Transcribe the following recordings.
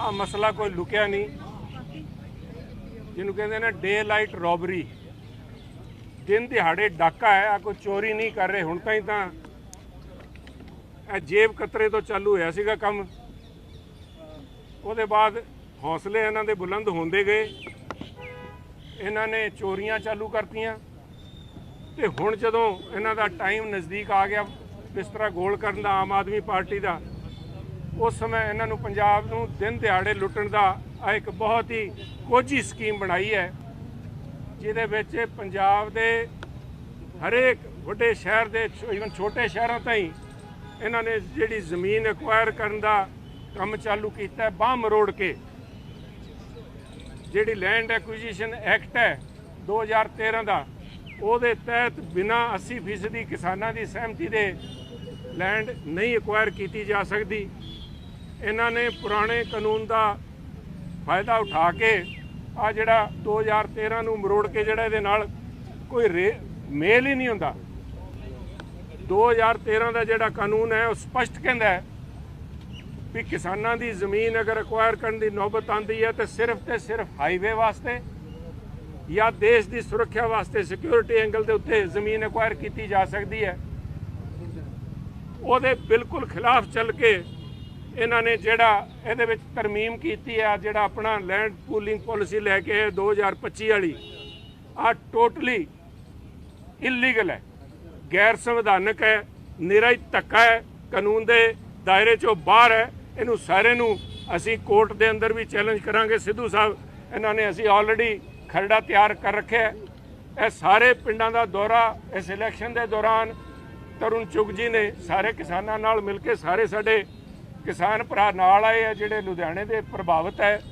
ਆ ਮਸਲਾ ਕੋਈ ਲੁਕਿਆ ਨਹੀਂ। ਜਿਹਨੂੰ ਕਹਿੰਦੇ ਨੇ ਡੇ ਲਾਈਟ ਰੋਬਰੀ ਦਿਨ ਦਿਹਾੜੇ ਡਾਕਾ ਹੈ, ਆ ਕੋਈ ਚੋਰੀ ਨਹੀਂ ਕਰ ਰਹੇ, ਹੁਣ ਤਾਈਂ ਤਾਂ ਇਹ ਜੇਬ ਕਤਰੇ ਤੋਂ ਚਾਲੂ ਹੋਇਆ ਸੀਗਾ ਕੰਮ। ਉਹਦੇ ਬਾਅਦ ਹੌਸਲੇ ਇਹਨਾਂ ਦੇ ਬੁਲੰਦ ਹੁੰਦੇ ਗਏ। ਇਹਨਾਂ ਨੇ ਚੋਰੀਆਂ ਚਾਲੂ ਕਰਤੀਆਂ। ਤੇ ਹੁਣ ਜਦੋਂ ਇਹਨਾਂ ਦਾ ਟਾਈਮ ਨਜ਼ਦੀਕ ਆ ਗਿਆ, ਬਿਸਤਰਾ ਗੋਲ ਕਰਨ ਦਾ ਆਮ ਆਦਮੀ ਪਾਰਟੀ ਦਾ ਉਸ ਸਮੇਂ ਇਹਨਾਂ ਨੂੰ ਪੰਜਾਬ ਨੂੰ ਦਿਨ ਦਿਹਾੜੇ ਲੁੱਟਣ ਦਾ ਆ ਇੱਕ ਬਹੁਤ ਹੀ ਕੋਝੀ ਸਕੀਮ ਬਣਾਈ ਹੈ, ਜਿਹਦੇ ਵਿੱਚ ਪੰਜਾਬ ਦੇ ਹਰੇਕ ਵੱਡੇ ਸ਼ਹਿਰ ਦੇ ਇਵਨ ਛੋਟੇ ਸ਼ਹਿਰਾਂ ਤਾਈਂ ਇਹਨਾਂ ਨੇ ਜਿਹੜੀ ਜ਼ਮੀਨ ਐਕਵਾਇਰ ਕਰਨ ਦਾ ਕੰਮ ਚਾਲੂ ਕੀਤਾ ਬਾਹ ਮਰੋੜ ਕੇ। ਜਿਹੜੀ ਲੈਂਡ ਐਕੁਜੀਸ਼ਨ ਐਕਟ ਹੈ 2013 ਦਾ, ਉਹਦੇ ਤਹਿਤ ਬਿਨਾ 80% ਕਿਸਾਨਾਂ ਦੀ ਸਹਿਮਤੀ ਦੇ ਲੈਂਡ ਨਹੀਂ ਐਕਵਾਇਰ ਕੀਤੀ ਜਾ ਸਕਦੀ। ਇਹਨਾਂ ਨੇ ਪੁਰਾਣੇ ਕਾਨੂੰਨ ਦਾ ਫਾਇਦਾ ਉਠਾ ਕੇ ਆ ਜਿਹੜਾ 2013 ਨੂੰ ਮਰੋੜ ਕੇ ਜਿਹੜਾ ਇਹਦੇ ਨਾਲ ਕੋਈ ਰੇ- ਮੇਲ ਹੀ ਨਹੀਂ ਹੁੰਦਾ। 2013 ਦਾ ਜਿਹੜਾ ਕਾਨੂੰਨ ਹੈ, ਉਹ ਸਪਸ਼ਟ ਕਹਿੰਦਾ ਹੈ ਵੀ ਕਿਸਾਨਾਂ ਦੀ ਜ਼ਮੀਨ ਅਗਰ ਐਕਵਾਇਰ ਕਰਨ ਦੀ ਨੌਬਤ ਆਂਦੀ ਹੈ ਤੇ ਸਿਰਫ ਤੇ ਸਿਰਫ ਹਾਈਵੇ ਵਾਸਤੇ ਜਾਂ ਦੇਸ਼ ਦੀ ਸੁਰੱਖਿਆ ਵਾਸਤੇ ਸਿਕਿਉਰਿਟੀ ਐਂਗਲ ਦੇ ਉੱਤੇ ਜ਼ਮੀਨ ਐਕਵਾਇਰ ਕੀਤੀ ਜਾ ਸਕਦੀ ਹੈ। ਉਹਦੇ ਬਿਲਕੁਲ ਖਿਲਾਫ ਚੱਲ ਕੇ ਇਹਨਾਂ ਨੇ ਜਿਹੜਾ ਇਹਦੇ ਵਿੱਚ ਤਰਮੀਮ ਕੀਤੀ ਆ, ਜਿਹੜਾ ਆਪਣਾ ਲੈਂਡ ਪੂਲਿੰਗ ਪਾਲਿਸੀ ਲੈ ਕੇ ਆਏ 2025 ਵਾਲੀ ਆ ਟੋਟਲੀ ਇਲੀਗਲ ਹੈ, ਗੈਰ ਸੰਵਿਧਾਨਕ ਹੈ ਨਿਰਾ ਧੱਕਾ ਹੈ, ਕਾਨੂੰਨ ਦੇ ਦਾਇਰੇ ਚੋਂ ਬਾਹਰ ਹੈ, ਇਹਨੂੰ ਸਾਰੇ ਨੂੰ ਅਸੀਂ ਕੋਰਟ ਦੇ ਅੰਦਰ ਵੀ ਚੈਲੰਜ ਕਰਾਂਗੇ। ਸਿੱਧੂ ਸਾਹਿਬ, ਇਹਨਾਂ ਨੇ ਅਸੀਂ ਆਲਰੇਡੀ ਖਰੜਾ ਤਿਆਰ ਕਰ ਰੱਖਿਆ ਇਹ ਸਾਰੇ ਪਿੰਡਾਂ ਦਾ ਦੌਰਾ, ਇਸ ਇਲੈਕਸ਼ਨ ਦੇ ਦੌਰਾਨ ਤਰੁਣ ਚੁਗ ਜੀ ਨੇ ਸਾਰੇ ਕਿਸਾਨਾਂ ਨਾਲ ਮਿਲ ਕੇ ਸਾਰੇ ਸਾਡੇ ਕਿਸਾਨ ਭਰਾ ਨਾਲ ਆਏ ਆ, ਜਿਹੜੇ ਲੁਧਿਆਣੇ ਦੇ ਪ੍ਰਭਾਵਿਤ ਹੈ,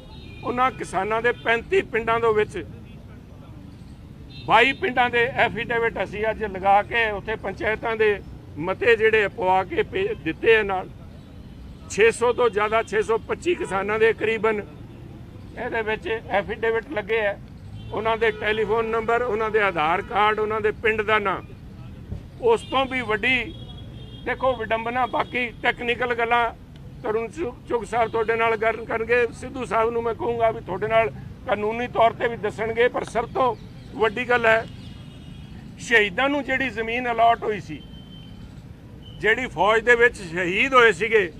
ਉਹਨਾਂ ਕਿਸਾਨਾਂ ਦੇ 35 ਪਿੰਡਾਂ ਦੇ ਵਿੱਚ 22 ਪਿੰਡਾਂ ਦੇ ਐਫੀਡੇਵਿਟ ਅਸੀਂ ਅੱਜ ਲਗਾ ਕੇ ਉੱਥੇ ਪੰਚਾਇਤਾਂ ਦੇ ਮਤੇ ਜਿਹੜੇ ਪਵਾ ਕੇ ਭੇ- ਦਿੱਤੇ ਆ ਨਾਲ। 600 ਤੋਂ ਜ਼ਿਆਦਾ 625 ਕਿਸਾਨਾਂ ਦੇ ਕਰੀਬਨ ਇਹਦੇ ਵਿੱਚ ਐਫੀਡੇਵਿਟ ਲੱਗੇ ਆ। ਉਹਨਾਂ ਦੇ ਟੈਲੀਫੋਨ ਨੰਬਰ, ਉਹਨਾਂ ਦੇ ਆਧਾਰ ਕਾਰਡ, ਉਹਨਾਂ ਦੇ ਪਿੰਡ ਦਾ ਨਾਂ। ਉਸ ਤੋਂ ਵੀ ਵੱਡੀ ਦੇਖੋ, ਵਿਡੰਬਨਾ, ਬਾਕੀ ਟੈਕਨੀਕਲ ਗੱਲਾਂ ਤਰੁਣ ਚੁਗ ਸਾਹਿਬ ਤੁਹਾਡੇ ਨਾਲ ਗੱਲ ਕਰਨਗੇ। ਸਿੱਧੂ ਸਾਹਿਬ ਨੂੰ ਮੈਂ ਕਹੂੰਗਾ ਵੀ ਤੁਹਾਡੇ ਨਾਲ ਕਾਨੂੰਨੀ ਤੌਰ ਤੇ ਵੀ ਦੱਸਣਗੇ ਪਰ ਸਭ ਤੋਂ ਵੱਡੀ ਗੱਲ ਹੈ ਸ਼ਹੀਦਾਂ ਨੂੰ ਜਿਹੜੀ ਜ਼ਮੀਨ ਅਲਾਟ ਹੋਈ ਸੀ ਜਿਹੜੀ ਫੌਜ ਦੇ ਵਿੱਚ ਸ਼ਹੀਦ ਹੋਏ ਸੀਗੇ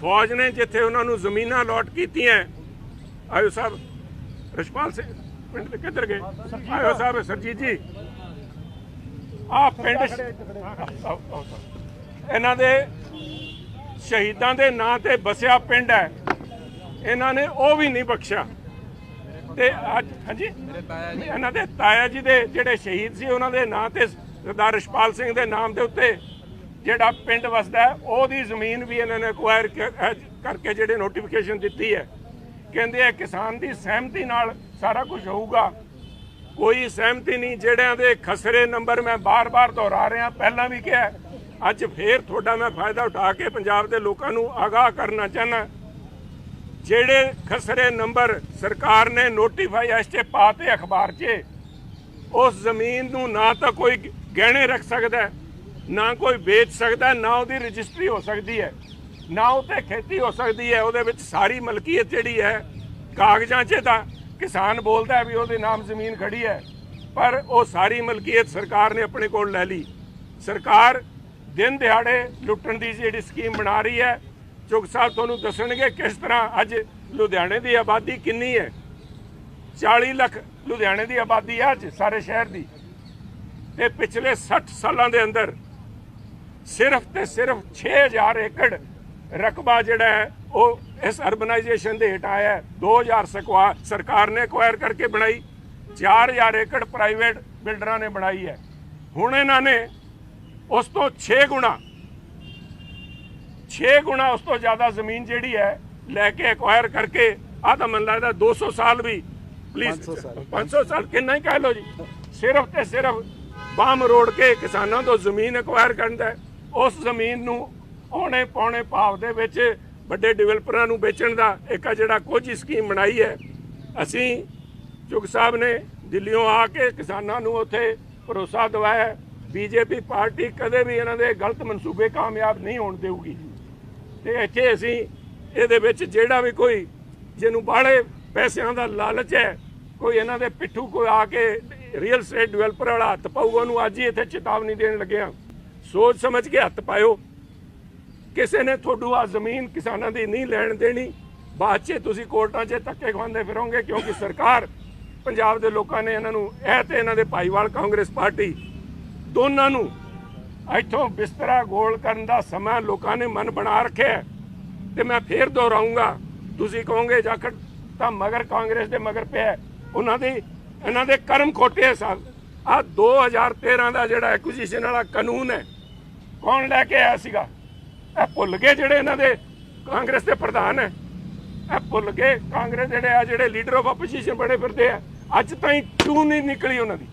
ਫੌਜ ਨੇ ਜਿੱਥੇ ਉਹਨਾਂ ਨੂੰ ਜ਼ਮੀਨਾਂ ਅਲਾਟ ਕੀਤੀਆਂ ਆਇਓ ਸਾਹਿਬ ਰਸ਼ਪਾਲ ਸਿੰਘ ਪਿੰਡ ਦੇ ਕਿੱਧਰ ਗਏ? ਆਇਓ ਸਾਹਿਬ ਸਰਜੀਤ ਜੀ। ਆ ਪਿੰਡ। ਇਹਨਾਂ ਦੇ ਸ਼ਹੀਦਾਂ ਦੇ ਨਾਂ ਤੇ ਬਸਿਆ ਪਿੰਡ ਹੈ। ਇਹਨਾਂ ਨੇ ਉਹ ਵੀ ਨਹੀਂ ਬਖਸ਼ਿਆ। ਤੇ ਅੱਜ, ਹਾਂਜੀ? ਇਹਨਾਂ ਦੇ ਤਾਇਆ ਜੀ ਦੇ ਜਿਹੜੇ ਸ਼ਹੀਦ ਸੀ, ਉਹਨਾਂ ਦੇ ਨਾਂ ਤੇ ਸਰਦਾਰ ਰਸ਼ਪਾਲ ਸਿੰਘ ਦੇ ਨਾਮ ਦੇ ਉੱਤੇ ਜਿਹੜਾ ਪਿੰਡ ਵਸਦਾ ਉਹਦੀ ਜ਼ਮੀਨ ਵੀ ਇਹਨਾਂ ਨੇ ਅਕਵਾਇਰ ਕਰਕੇ ਜਿਹੜੇ ਨੋਟੀਫਿਕੇਸ਼ਨ ਦਿੱਤੀ ਹੈ। ਕਹਿੰਦੇ ਆ, ਕਿਸਾਨ ਦੀ ਸਹਿਮਤੀ ਨਾਲ ਸਾਰਾ ਕੁਝ ਹੋਊਗਾ। ਕੋਈ ਸਹਿਮਤੀ ਨਹੀਂ, ਜਿਹੜਿਆਂ ਦੇ ਖਸਰੇ ਨੰਬਰ ਮੈਂ ਬਾਰ-ਬਾਰ ਦੁਹਰਾ ਰਿਹਾ, ਪਹਿਲਾਂ ਵੀ ਕਿਹਾ ਅੱਜ ਫੇਰ ਤੁਹਾਡਾ ਮੈਂ ਫਾਇਦਾ ਉਠਾ ਕੇ ਪੰਜਾਬ ਦੇ ਲੋਕਾਂ ਨੂੰ ਆਗਾਹ ਕਰਨਾ ਚਾਹਨਾ ਜਿਹੜੇ ਖਸਰੇ ਨੰਬਰ ਸਰਕਾਰ ਨੇ ਨੋਟੀਫਾਈ ਐਸਟੇ ਪਾਤੇ ਅਖਬਾਰ 'ਚ, ਉਸ ਜ਼ਮੀਨ ਨੂੰ ਨਾ ਤਾਂ ਕੋਈ ਗਹਿਣੇ ਰੱਖ ਸਕਦਾ ਨਾ ਕੋਈ ਵੇਚ ਸਕਦਾ ਨਾ ਉਹਦੀ ਰਜਿਸਟਰੀ ਹੋ ਸਕਦੀ ਹੈ, ਨਾ ਉਤੇ ਖੇਤੀ ਹੋ ਸਕਦੀ ਹੈ, ਉਹਦੇ ਵਿੱਚ ਸਾਰੀ ਮਲਕੀਅਤ ਜਿਹੜੀ ਹੈ ਕਾਗਜ਼ਾਂ 'ਚ ਤਾਂ ਕਿਸਾਨ ਬੋਲਦਾ ਵੀ ਉਹਦੇ ਨਾਮ ਜ਼ਮੀਨ ਖੜੀ ਹੈ, ਪਰ ਉਹ ਸਾਰੀ ਮਲਕੀਅਤ ਸਰਕਾਰ ਨੇ ਆਪਣੇ ਕੋਲ ਲੈ ਲਈ। ਸਰਕਾਰ ਦਿਨ ਦਿਹਾੜੇ ਲੁੱਟਣ ਦੀ ਜਿਹੜੀ ਸਕੀਮ ਬਣਾ ਰਹੀ ਹੈ ਚੁਗ ਸਾਹਿਬ ਤੁਹਾਨੂੰ ਦੱਸਣਗੇ ਕਿਸ ਤਰ੍ਹਾਂ ਅੱਜ ਲੁਧਿਆਣੇ ਦੀ ਆਬਾਦੀ ਕਿੰਨੀ ਹੈ। 40 ਲੱਖ ਲੁਧਿਆਣੇ ਦੀ ਆਬਾਦੀ ਹੈ ਅੱਜ ਸਾਰੇ ਸ਼ਹਿਰ ਦੀ। ਤੇ ਪਿਛਲੇ 60 ਸਾਲਾਂ ਦੇ ਅੰਦਰ ਸਿਰਫ ਤੇ ਸਿਰਫ 6000 ਏਕੜ ਰਕਬਾ ਜਿਹੜਾ ਹੈ, ਉਹ ਇਸ ਅਰਬਨਾਈਜੇਸ਼ਨ ਦੇ ਹੇਠ ਆਇਆ ਹੈ। 2000 ਸਕਵਾ ਸਰਕਾਰ ਨੇ ਐਕਵਾਇਰ ਕਰਕੇ ਬਣਾਈ 4000 ਏਕੜ ਪ੍ਰਾਈਵੇਟ ਬਿਲਡਰਾਂ ਨੇ ਬਣਾਈ ਹੈ। ਹੁਣ ਇਹਨਾਂ ਨੇ ਉਸ ਤੋਂ 6 ਗੁਣਾ 6 ਗੁਣਾ ਉਸ ਤੋਂ ਜ਼ਿਆਦਾ ਜ਼ਮੀਨ ਜਿਹੜੀ ਹੈ ਲੈ ਕੇ ਐਕਵਾਇਰ ਕਰਕੇ ਆ ਤਾਂ ਮੈਨੂੰ ਲੱਗਦਾ 200 ਸਾਲ ਵੀ ਪਲੀਜ਼ 500 ਸਾਲ। ਕਿੰਨਾ ਹੀ ਕਹਿ ਲਓ ਜੀ। ਸਿਰਫ ਤੇ ਸਿਰਫ ਬਾਮ ਰੋੜ ਕੇ ਕਿਸਾਨਾਂ ਤੋਂ ਜ਼ਮੀਨ ਐਕਵਾਇਰ ਕਰਦਾ ਉਸ ਜ਼ਮੀਨ ਨੂੰ ਔਣੇ ਪੌਣੇ ਭਾਵ ਦੇ ਵਿੱਚ ਵੱਡੇ ਡਿਵੈਲਪਰਾਂ ਨੂੰ ਵੇਚਣ ਦਾ ਇੱਕ ਆ ਜਿਹੜਾ ਕੋਝੀ ਸਕੀਮ ਬਣਾਈ ਹੈ। ਅਸੀਂ ਚੁਗ ਸਾਹਿਬ ਨੇ ਦਿੱਲੀੋਂ ਆ ਕੇ ਕਿਸਾਨਾਂ ਨੂੰ ਉੱਥੇ ਭਰੋਸਾ ਦਿਵਾਇਆ ਬੀਜੇਪੀ ਪਾਰਟੀ ਕਦੇ ਵੀ ਇਹਨਾਂ ਦੇ ਗਲਤ ਮਨਸੂਬੇ ਕਾਮਯਾਬ ਨਹੀਂ ਹੋਣ ਦੇਊਗੀ। ਤੇ ਇੱਥੇ ਅਸੀਂ ਇਹਦੇ ਵਿੱਚ ਜਿਹੜਾ ਵੀ ਕੋਈ ਜਿਹਨੂੰ ਬਾਹਲੇ ਪੈਸਿਆਂ ਦਾ ਲਾਲਚ ਹੈ, ਕੋਈ ਇਹਨਾਂ ਦੇ ਪਿੱਠੂ ਕੋਈ ਆ ਕੇ ਰੀਅਲ ਸਟੇਟ ਡਿਵੈਲਪਰ ਵਾਲਾ ਹੱਥ ਪਾਊਗਾ, ਉਹਨੂੰ ਅੱਜ ਹੀ ਇੱਥੇ ਚੇਤਾਵਨੀ ਦੇਣ ਲੱਗਿਆ ਸੋਚ ਸਮਝ ਕੇ ਹੱਥ ਪਾਇਓ। ਕਿਸੇ ਨੇ ਤੁਹਾਨੂੰ ਆ ਜ਼ਮੀਨ ਕਿਸਾਨਾਂ ਦੀ ਨਹੀਂ ਲੈਣ ਦੇਣੀ, ਬਾਅਦ 'ਚ ਤੁਸੀਂ ਕੋਰਟਾਂ 'ਚ ਧੱਕੇ ਖਵਾਉਂਦੇ ਫਿਰੋਗੇ, ਕਿਉਂਕਿ ਸਰਕਾਰ ਪੰਜਾਬ ਦੇ ਲੋਕਾਂ ਨੇ ਇਹਨਾਂ ਨੂੰ ਇਹ ਤੇ ਇਹਨਾਂ ਦੇ ਭਾਈਵਾਲ ਕਾਂਗਰਸ ਪਾਰਟੀ ਦੋਨਾਂ ਨੂੰ ਇੱਥੋਂ ਬਿਸਤਰਾ ਗੋਲ ਕਰਨ ਦਾ ਸਮਾਂ ਲੋਕਾਂ ਨੇ ਮਨ ਬਣਾ ਰੱਖਿਆ ਹੈ। ਤੇ ਮੈਂ ਫੇਰ ਦੁਹਰਾਉਂਗਾ, ਤੁਸੀਂ ਕਹੋਗੇ ਜਾਖੜ, ਤਾਂ ਮਗਰ ਕਾਂਗਰਸ ਦੇ ਮਗਰ ਪਿਆ ਉਹਨਾਂ ਦੇ, ਇਹਨਾਂ ਦੇ ਕਰਮ ਖੋਟੇ ਆ ਸਾਹਿਬ। ਆ 2013 ਦਾ ਜਿਹੜਾ ਐਕੁਜੀਸ਼ਨ ਵਾਲਾ ਕਾਨੂੰਨ ਹੈ, ਕੌਣ ਲੈ ਕੇ ਆਇਆ ਸੀਗਾ? ਇਹ ਭੁੱਲ ਗਏ ਜਿਹੜੇ ਇਹਨਾਂ ਦੇ ਕਾਂਗਰਸ ਦੇ ਪ੍ਰਧਾਨ ਹੈ। ਇਹ ਭੁੱਲ ਗਏ ਕਾਂਗਰਸ ਜਿਹੜੇ ਆ, ਜਿਹੜੇ ਲੀਡਰ ਆਫ ਆਪੋਜੀਸ਼ਨ ਬਣੇ ਫਿਰਦੇ ਆ। ਅੱਜ ਤਾਈਂ ਕਿਉਂ ਨਹੀਂ ਨਿਕਲੀ ਉਹਨਾਂ ਦੀ?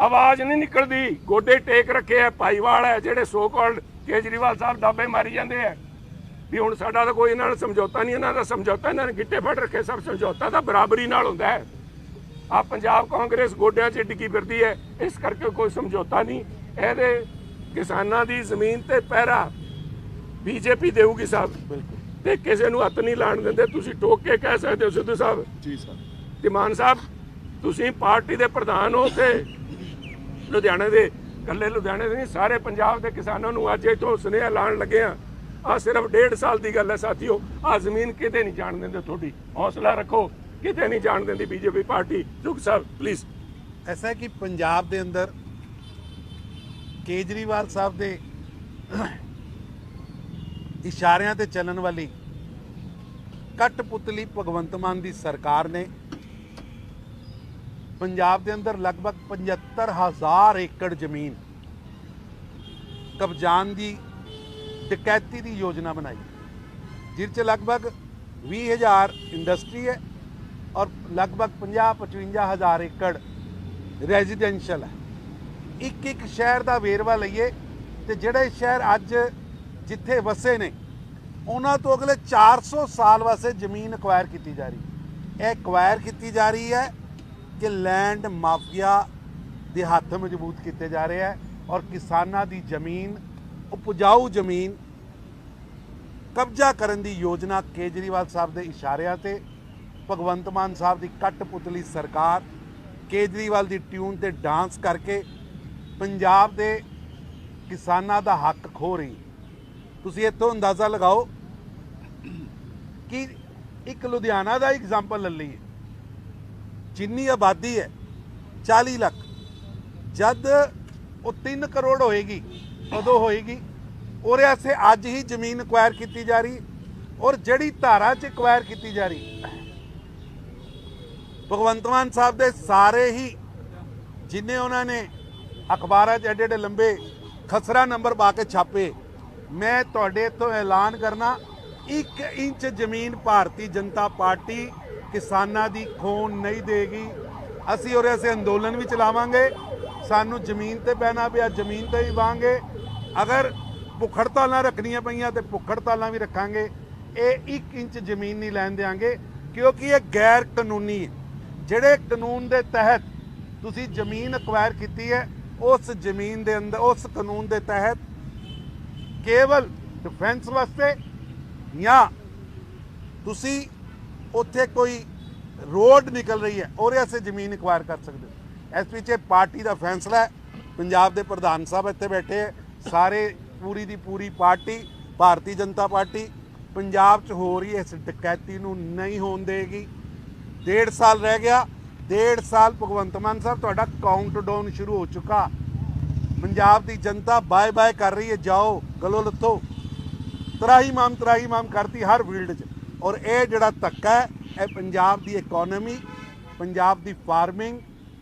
ਆਵਾਜ਼ ਨਹੀਂ ਨਿਕਲਦੀ। ਗੋਡੇ ਟੇਕ ਰੱਖੇ ਆ ਭਾਈਵਾਲ ਹੈ ਜਿਹੜੇ ਸੋ ਕਾਲਡ ਕੇਜਰੀਵਾਲ ਸਾਹਿਬ ਦਾਬੇ ਮਾਰੀ ਜਾਂਦੇ ਆ। ਵੀ ਹੁਣ ਸਾਡਾ ਤਾਂ ਕੋਈ ਇਹਨਾਂ ਨਾਲ ਸਮਝੌਤਾ ਨਹੀਂ ਇਹਨਾਂ ਦਾ ਸਮਝੌਤਾ ਇਹਨਾਂ ਨੇ ਗਿੱਟੇ ਫੜ ਰੱਖੇ ਸਭ ਸਮਝੌਤਾ ਤਾਂ ਬਰਾਬਰੀ ਨਾਲ ਹੁੰਦਾ ਹੈ। ਆ ਪੰਜਾਬ ਕਾਂਗਰਸ ਗੋਡਿਆਂ 'ਚ ਡਿੱਗੀ ਫਿਰਦੀ ਹੈ ਇਸ ਕਰਕੇ ਕੋਈ ਸਮਝੌਤਾ ਨਹੀਂ। ਇਹਦੇ ਕਿਸਾਨਾਂ ਦੀ ਜ਼ਮੀਨ ਤੇ ਪਹਿਰਾ ਬੀਜੇਪੀ ਦੇਊਗੀ ਸਾਹਿਬ। ਬਿਲਕੁਲ। ਤੇ ਕਿਸੇ ਨੂੰ ਹੱਥ ਨਹੀਂ ਲਾਣ ਦਿੰਦੇ ਤੁਸੀਂ ਟੋਕ ਕੇ ਕਹਿ ਸਕਦੇ ਹੋ ਸਿੱਧੂ ਸਾਹਿਬ। ਜੀ ਸਰ। ਤੇ ਮਾਨ ਸਾਹਿਬ ਤੁਸੀਂ ਪਾਰਟੀ ਦੇ ਪ੍ਰਧਾਨ ਹੋ ਤੇ ਲੁਧਿਆਣੇ ਦੇ, ਇਕੱਲੇ ਲੁਧਿਆਣੇ ਦੇ ਨਹੀਂ, ਸਾਰੇ ਪੰਜਾਬ ਦੇ ਕਿਸਾਨਾਂ ਨੂੰ ਅੱਜ ਇਥੋਂ ਸੁਨੇਹਾ ਲਾਣ ਲੱਗੇ ਆ ਆ ਸਿਰਫ ਡੇਢ ਸਾਲ ਦੀ ਗੱਲ ਹੈ ਸਾਥੀਓ ਆ ਜ਼ਮੀਨ ਕਿਤੇ ਨਹੀਂ ਜਾਣ ਦਿੰਦੇ ਤੁਹਾਡੀ। ਹੌਸਲਾ ਰੱਖੋ, ਕਿਤੇ ਨਹੀਂ ਜਾਣ ਦਿੰਦੀ ਬੀਜੇਪੀ ਪਾਰਟੀ। ਸੁਖ ਸਾਹਿਬ ਪਲੀਜ਼ ਐਸਾ ਕਿ ਪੰਜਾਬ ਦੇ ਅੰਦਰ ਕੇਜਰੀਵਾਲ ਸਾਹਿਬ ਦੇ ਇਸ਼ਾਰਿਆਂ ਤੇ ਚੱਲਣ ਵਾਲੀ ਕਟਪੁਤਲੀ ਭਗਵੰਤ ਮਾਨ ਦੀ ਸਰਕਾਰ ਨੇ ਪੰਜਾਬ ਦੇ ਅੰਦਰ ਲਗਭਗ 75000 ਏਕੜ ਜ਼ਮੀਨ ਕਬਜ਼ਾਨ ਦੀ ਡਕੈਤੀ ਦੀ ਯੋਜਨਾ ਬਣਾਈ ਜਿਸ 'ਚ ਲਗਭਗ 20000 ਇੰਡਸਟਰੀ ਹੈ ਔਰ ਲਗਭਗ 50 ਹਜ਼ਾਰ ਏਕੜ ਰੈਜ਼ੀਡੈਂਸ਼ੀਅਲ ਹੈ ਇੱਕ ਇੱਕ ਸ਼ਹਿਰ ਦਾ ਵੇਰਵਾ ਲਈਏ ਤੇ ਜਿਹੜੇ ਸ਼ਹਿਰ ਅੱਜ ਜਿੱਥੇ ਵਸੇ ਨੇ, ਉਹਨਾਂ ਤੋਂ ਅਗਲੇ 400 ਸਾਲ ਵਾਸਤੇ ਜ਼ਮੀਨ ਅਕਵਾਇਰ ਕੀਤੀ ਜਾ ਰਹੀ ਹੈ। ਇਹ ਅਕਵਾਇਰ ਕੀਤੀ ਜਾ ਰਹੀ ਹੈ ਕਿ ਲੈਂਡ ਮਾਫੀਆ ਦੇ ਹੱਥ ਮਜ਼ਬੂਤ ਕੀਤੇ ਜਾ ਰਹੇ ਹੈ ਔਰ ਕਿਸਾਨਾਂ ਦੀ ਜ਼ਮੀਨ, ਉਪਜਾਊ ਜ਼ਮੀਨ ਕਬਜ਼ਾ ਕਰਨ ਦੀ ਯੋਜਨਾ ਕੇਜਰੀਵਾਲ ਸਾਹਿਬ ਦੇ ਇਸ਼ਾਰਿਆਂ ਤੇ, ਭਗਵੰਤ ਮਾਨ ਸਾਹਿਬ ਦੀ ਕੱਟਪੁਤਲੀ ਸਰਕਾਰ, ਕੇਜਰੀਵਾਲ ਦੀ ਟਿਊਨ ਤੇ ਡਾਂਸ ਕਰਕੇ ਪੰਜਾਬ ਦੇ ਕਿਸਾਨਾਂ ਦਾ ਹੱਕ ਖੋ ਰਹੀ। ਤੁਸੀਂ ਇੱਥੋਂ ਅੰਦਾਜ਼ਾ ਲਗਾਓ ਕਿ ਇੱਕ ਲੁਧਿਆਣਾ ਦਾ ਐਗਜ਼ਾਮਪਲ ਲੈ ਲਈਏ। ਜਿੰਨੀ ਆਬਾਦੀ ਹੈ 40 ਲੱਖ। ਜਦ ਉਹ 3 ਕਰੋੜ ਹੋਏਗੀ, ਉਦੋਂ ਹੋਏਗੀ। ਉਹਦੇ ਵਾਸਤੇ ਅੱਜ ਹੀ ਜ਼ਮੀਨ ਅਕਵਾਇਰ ਕੀਤੀ ਜਾ ਰਹੀ, ਔਰ ਜਿਹੜੀ ਧਾਰਾ 'ਚ ਅਕਵਾਇਰ ਕੀਤੀ ਜਾ ਰਹੀ। ਭਗਵੰਤ ਮਾਨ ਸਾਹਿਬ ਦੇ ਸਾਰੇ ਹੀ, ਜਿੰਨੇ ਉਹਨਾਂ ਨੇ ਅਖਬਾਰਾਂ 'ਚ ਐਡੇ ਐਡੇ ਲੰਬੇ ਖਸਰਾ ਨੰਬਰ ਪਾ ਕੇ ਛਾਪੇ, ਮੈਂ ਤੁਹਾਡੇ ਤੋਂ ਐਲਾਨ ਕਰਨਾ 1 ਇੰਚ ਜ਼ਮੀਨ ਭਾਰਤੀ ਜਨਤਾ ਪਾਰਟੀ ਕਿਸਾਨਾਂ ਦੀ ਖੋਣ ਨਹੀਂ ਦੇਗੀ। ਅਸੀਂ ਉਹਦੇ ਅਸੀਂ ਅੰਦੋਲਨ ਵੀ ਚਲਾਵਾਂਗੇ। ਸਾਨੂੰ ਜ਼ਮੀਨ ਤੇ ਬਹਿਣਾ ਪਿਆ ਜ਼ਮੀਨ ਤੇ ਹੀ ਬਾਂਗੇ ਅਗਰ ਭੁੱਖੜਤਾਲਾਂ ਰੱਖਣੀਆਂ ਪਈਆਂ ਤੇ ਭੁੱਖੜਤਾਲਾਂ ਵੀ ਰੱਖਾਂਗੇ। ਇਹ 1 ਇੰਚ ਜ਼ਮੀਨ ਨਹੀਂ ਲੈਣ ਦੇਾਂਗੇ ਕਿਉਂਕਿ ਇਹ ਗੈਰ ਕਾਨੂੰਨੀ ਹੈ। ਜਿਹੜੇ ਕਾਨੂੰਨ ਦੇ ਤਹਿਤ ਤੁਸੀਂ ਜ਼ਮੀਨ ਅਕਵਾਇਰ ਕੀਤੀ ਹੈ, ਉਸ ਜ਼ਮੀਨ ਦੇ ਅੰਦਰ, ਉਸ ਕਾਨੂੰਨ ਦੇ ਤਹਿਤ ਕੇਵਲ ਡਿਫੈਂਸ ਵਾਸਤੇ ਜਾਂ ਤੁਸੀਂ ਉੱਥੇ ਕੋਈ ਰੋਡ ਨਿਕਲ ਰਹੀ ਹੈ, ਉਹਦੇ ਵਾਸਤੇ ਜ਼ਮੀਨ ਅਕਵਾਇਰ ਕਰ ਸਕਦੇ ਹੋ। ਇਸ ਵਿੱਚ ਇਹ ਪਾਰਟੀ ਦਾ ਫੈਸਲਾ ਹੈ। ਪੰਜਾਬ ਦੇ ਪ੍ਰਧਾਨ ਸਾਹਿਬ ਇੱਥੇ ਬੈਠੇ ਹੈ। ਸਾਰੇ ਪੂਰੀ ਦੀ ਪੂਰੀ ਪਾਰਟੀ, ਭਾਰਤੀ ਜਨਤਾ ਪਾਰਟੀ, ਪੰਜਾਬ 'ਚ ਹੋ ਰਹੀ ਇਸ ਡਕੈਤੀ ਨੂੰ ਨਹੀਂ ਹੋਣ ਦੇਗੀ। ਡੇਢ ਸਾਲ ਰਹਿ ਗਿਆ। ਡੇਢ ਸਾਲ ਭਗਵੰਤ ਮਾਨ ਸਾਹਿਬ, ਤੁਹਾਡਾ ਕਾਊਂਟਡਾਊਨ ਸ਼ੁਰੂ ਹੋ ਚੁੱਕਾ। ਪੰਜਾਬ ਦੀ ਜਨਤਾ ਬਾਏ ਬਾਏ ਕਰ ਰਹੀ ਹੈ। ਜਾਓ, ਗਲੋ ਲੱਥੋ। ਤਰਾਹੀ ਮਾਮ ਤਰਾਹੀ ਮਾਮ ਕਰਤੀ ਹਰ ਫੀਲਡ 'ਚ। ਔਰ ਇਹ ਜਿਹੜਾ ਧੱਕਾ ਹੈ, ਇਹ ਪੰਜਾਬ ਦੀ ਇਕਨੋਮੀ ਪੰਜਾਬ ਦੀ ਫਾਰਮਿੰਗ